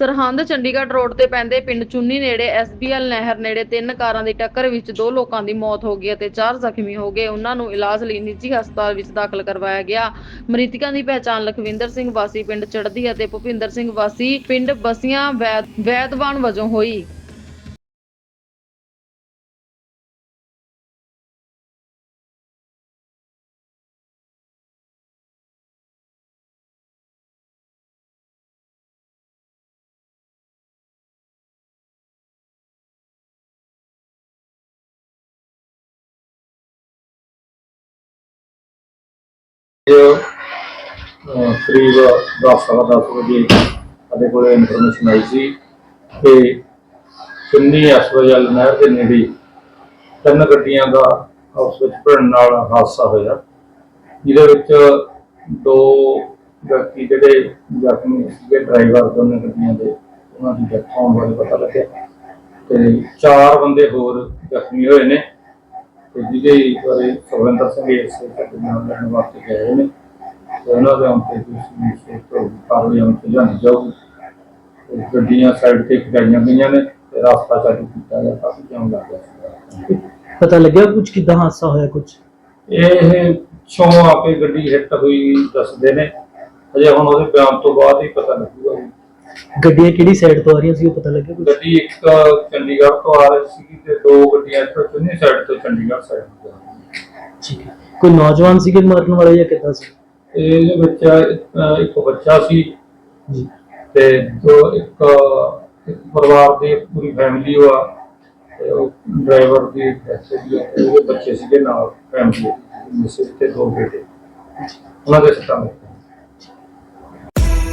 Sirhind Chandigarh road ਤੇ ਪੈਂਦੇ ਪਿੰਡ ਚੁੰਨੀ ਨੇੜੇ ਐਸਬੀਐਲ ਨਹਿਰ ਨੇੜੇ ਤਿੰਨ ਕਾਰਾਂ ਦੀ ਟੱਕਰ ਵਿੱਚ ਦੋ ਲੋਕਾਂ ਦੀ ਮੌਤ ਹੋ ਗਈ ਅਤੇ ਚਾਰ ਜ਼ਖਮੀ ਹੋ ਗਏ। ਉਹਨਾਂ ਨੂੰ ਇਲਾਜ ਲਈ ਨਿੱਜੀ ਹਸਪਤਾਲ ਵਿੱਚ ਦਾਖਲ ਕਰਵਾਇਆ ਗਿਆ। ਮ੍ਰਿਤਕਾਂ ਦੀ ਪਹਿਚਾਣ ਲਖਵਿੰਦਰ ਸਿੰਘ ਵਾਸੀ, ਪਿੰਡ ਚੜਦੀ ਅਤੇ ਭੁਪਿੰਦਰ ਸਿੰਘ ਵਾਸੀ, ਪਿੰਡ ਬਸੀਆਂ ਵੈਦ ਵੈਦਵਾਨ ਵਜੋਂ ਹੋਈ। ਕਰੀਬ 10 ਸਵਾ 10 ਵਜੇ ਸਾਡੇ ਕੋਲ ਇਨਫੋਰਮੇਸ਼ਨ ਆਈ ਸੀ ਕਿ ਕਿੰਨੀ ਅਸਵਜਲ ਨਹਿਰ ਦੇ ਨੇੜੇ ਤਿੰਨ ਗੱਡੀਆਂ ਦਾ ਆਪਸ ਵਿੱਚ ਭਿੜਨ ਨਾਲ ਹਾਦਸਾ ਹੋਇਆ। ਜਿਹਦੇ ਵਿੱਚ ਦੋ ਵਿਅਕਤੀ ਜਿਹੜੇ ਜ਼ਖਮੀ ਸੀਗੇ, ਡਰਾਈਵਰ ਦੋਨੇ ਗੱਡੀਆਂ ਦੇ, ਉਹਨਾਂ ਦੀ ਡੈਥ ਹੋਣ ਬਾਰੇ ਪਤਾ ਲੱਗਿਆ ਤੇ ਚਾਰ ਬੰਦੇ ਹੋਰ ਜ਼ਖਮੀ ਹੋਏ ਨੇ। ਤੇ ਜਿਹਦੇ ਬਾਰੇ ਸੁਖਵਿੰਦਰ ਸਿੰਘ ਇਸੇ ਘਟਨਾ ਨੂੰ ਲੈਣ ਵਾਸਤੇ ਗਏ ਨੇ ਤੇ ਉਹਨਾਂ ਦੇ ਅੰਤੇ ਤੁਸੀਂ ਸੇਤ ਤੋਂ ਕਾਰਵਾਈ ਅੰਤੇ ਜਾਣੀ ਤੇ ਗੱਡੀਆਂ ਸਾਈਡ ਤੇ ਖੜਾਈਆਂ ਗਈਆਂ ਨੇ ਤੇ ਰਸਤਾ ਚਾਲੂ ਕੀਤਾ ਗਿਆ ਕਾਫੀ ਜਾਮ ਲੱਗ ਗਿਆ ਪਤਾ ਲੱਗਿਆ ਕੁਝ ਕਿੱਦਾਂ ਹਾਦਸਾ ਹੋਇਆ ਕੁਝ ਇਹ ਛੋਂ ਆ ਕੇ ਗੱਡੀ ਹਿੱਟ ਹੋਈ ਦੱਸਦੇ ਨੇ। ਅਜੇ ਹੁਣ ਉਹਦੇ ਬਿਆਨ ਤੋਂ ਬਾਅਦ ਹੀ ਪਤਾ ਲੱਗੂਗਾ। ਗੱਡੀਆਂ ਕਿਹੜੀ ਸਾਈਡ ਤੋਂ ਆ ਰਹੀਆਂ ਸੀ ਉਹ ਪਤਾ ਲੱਗਿਆ ਕੁਝ ਗੱਡੀ ਇੱਕ ਚੰਡੀਗੜ੍ਹ ਤੋਂ ਆ ਰਹੀ ਸੀ ਤੇ ਦੋ ਗੱਡੀਆਂ ਇੱਥੋਂ ਚੁੰਨੀ ਸਾਈਡ ਤੋਂ ਚੰਡੀਗੜ੍ਹ ਸਾਈਡ ਤੋਂ ਠੀਕ ਹੈ। ਕੋਈ ਨੌਜਵਾਨ ਸੀਗੇ ਮਰਨ ਵਾਲੇ ਜਾਂ ਕਿੱਦਾਂ ਸੀ? ਇਹਦੇ ਵਿੱਚ ਅਹ, ਇੱਕ ਬੱਚਾ ਸੀ ਜੀ। ਤੇ ਦੋ ਇੱਕ ਇੱਕ ਪਰਿਵਾਰ ਦੀ ਪੂਰੀ ਫੈਮਿਲੀ ਹੋਆ ਤੇ ਉਹ ਡਰਾਈਵਰ ਦੀ death ਹੋਈ ਹੈ ਤੇ ਉਹਦੇ ਬੱਚੇ ਸੀਗੇ ਨਾਲ ਫੈਮਿਲੀ ਮਿਸਿਸ ਤੇ ਦੋ ਬੇਟੇ। ਉਹਨਾਂ ਦੇ ਸਤਾਂ